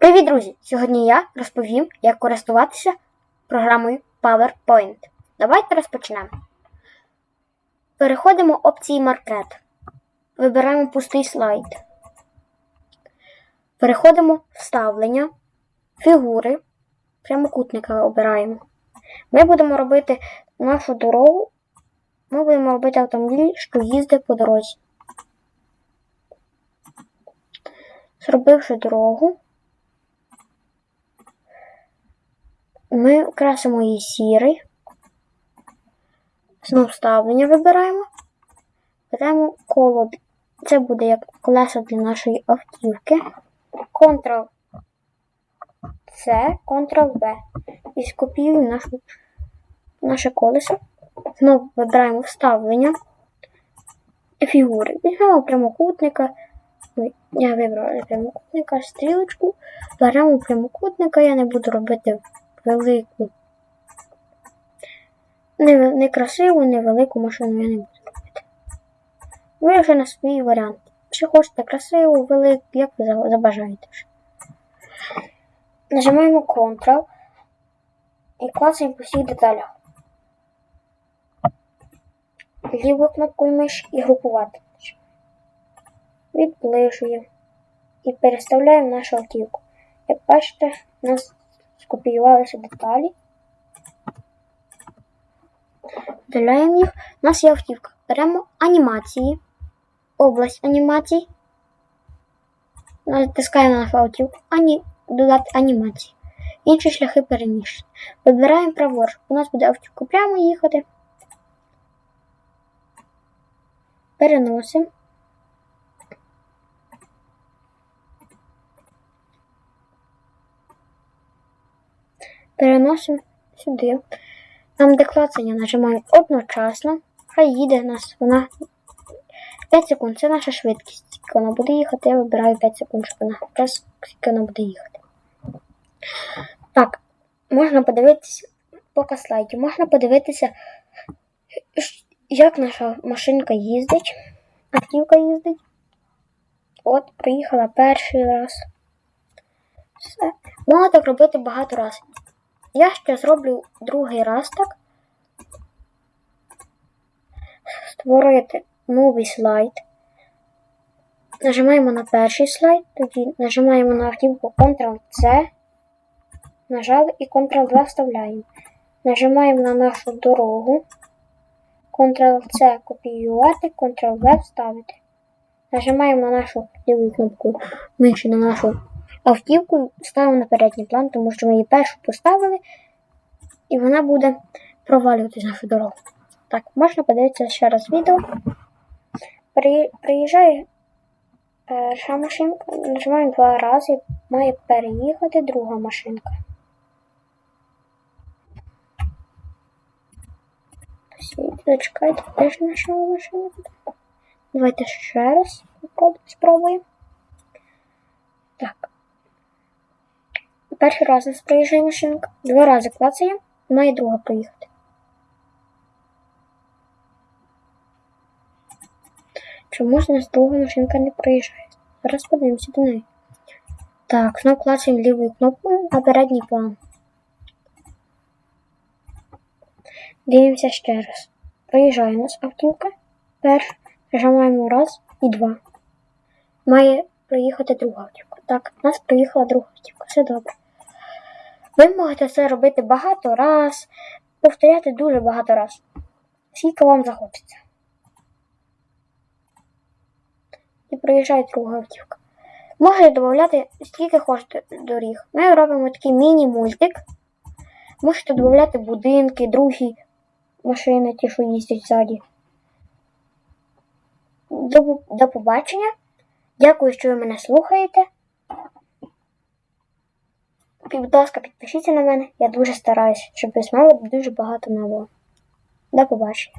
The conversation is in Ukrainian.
Привіт, друзі! Сьогодні я розповім, як користуватися програмою PowerPoint. Давайте розпочнемо. Переходимо опції Маркет. Вибираємо пустий слайд. Переходимо вставлення, фігури, прямокутника обираємо. Ми будемо робити нашу дорогу. Ми будемо робити автомобіль, що їздить по дорозі. Зробивши дорогу, ми красимо її сірий. Знову вставлення вибираємо. Беремо коло. Це буде як колеса для нашої автівки. Ctrl C, Ctrl V. І скопіюємо нашу, наше колесо. Знову вибираємо вставлення фігури. Візьмемо прямокутника. Я вибрала прямокутника, стрілочку. Беремо прямокутника, я не буду робити велику. Не, не красиву, невелику машину я не буду робити. Ви вже на свій варіант. Чи хочете красиву, велику, як ви забажаєте. Нажимаємо Ctrl і клацаємо по всіх деталях. Лівою кнопкою миші і групувати. Відближуємо і переставляємо нашу автівку. Як бачите, у нас скопіювалися деталі. Видаляємо їх. У нас є автівка. Беремо анімації, область анімацій. Натискаємо на автівку, ані, додати анімації. Інші шляхи переміщення. Вибираємо праворуч. У нас буде автівка прямо їхати. Переносимо. Переносимо сюди. Там де нажимаємо одночасно. Хай їде нас вона 5 секунд. Це наша швидкість. Скільки вона буде їхати, я вибираю 5 секунд, щоб вона час, скільки вона буде їхати. Так, можна подивитися поки слайдів. Можна подивитися, як наша машинка їздить. Автівка їздить. От, приїхала перший раз. Все. Можна так робити багато разів. Я ще зроблю другий раз так. Створити новий слайд. Нажимаємо на перший слайд, тоді нажимаємо на автівку Ctrl-C, нажали і Ctrl-2 вставляємо. Нажимаємо на нашу дорогу. Ctrl-C копіювати, Ctrl-V вставити. Нажимаємо на нашу ліву кнопку миші на нашу автівку, ставимо на передній план, тому що ми її першу поставили, і вона буде провалюватись нашу дорогу. Так, можна подивитися ще раз відео. При, приїжджає перша машинка, нажимаємо два рази, має переїхати друга машинка. Зачекайте, де ж наша машина? Давайте ще раз спробуємо. Так. Перший раз нас проїжджає машинка, два рази клацаємо, має друга проїхати. Чому ж у нас друга машинка не проїжджає? Зараз подивимося до неї. Так, знову клацаємо лівою кнопкою на передній план. Дивимося ще раз. Проїжджає у нас автівка. Перша. Нажимаємо раз і два. Має проїхати друга автівка. Так, у нас проїхала друга автівка. Все добре. Ви можете це робити багато раз, повторяти дуже багато раз. Скільки вам захочеться. І проїжджає друга автівка. Можете додати скільки хочете доріг. Ми робимо такий міні-мультик. Можете додати будинки, другі машини, ті, що їздять ззаді. До, до побачення. Дякую, що ви мене слухаєте. Будь ласка, підпишіться на мене. Я дуже стараюся, щоб ви знали дуже багато нового. До побачення.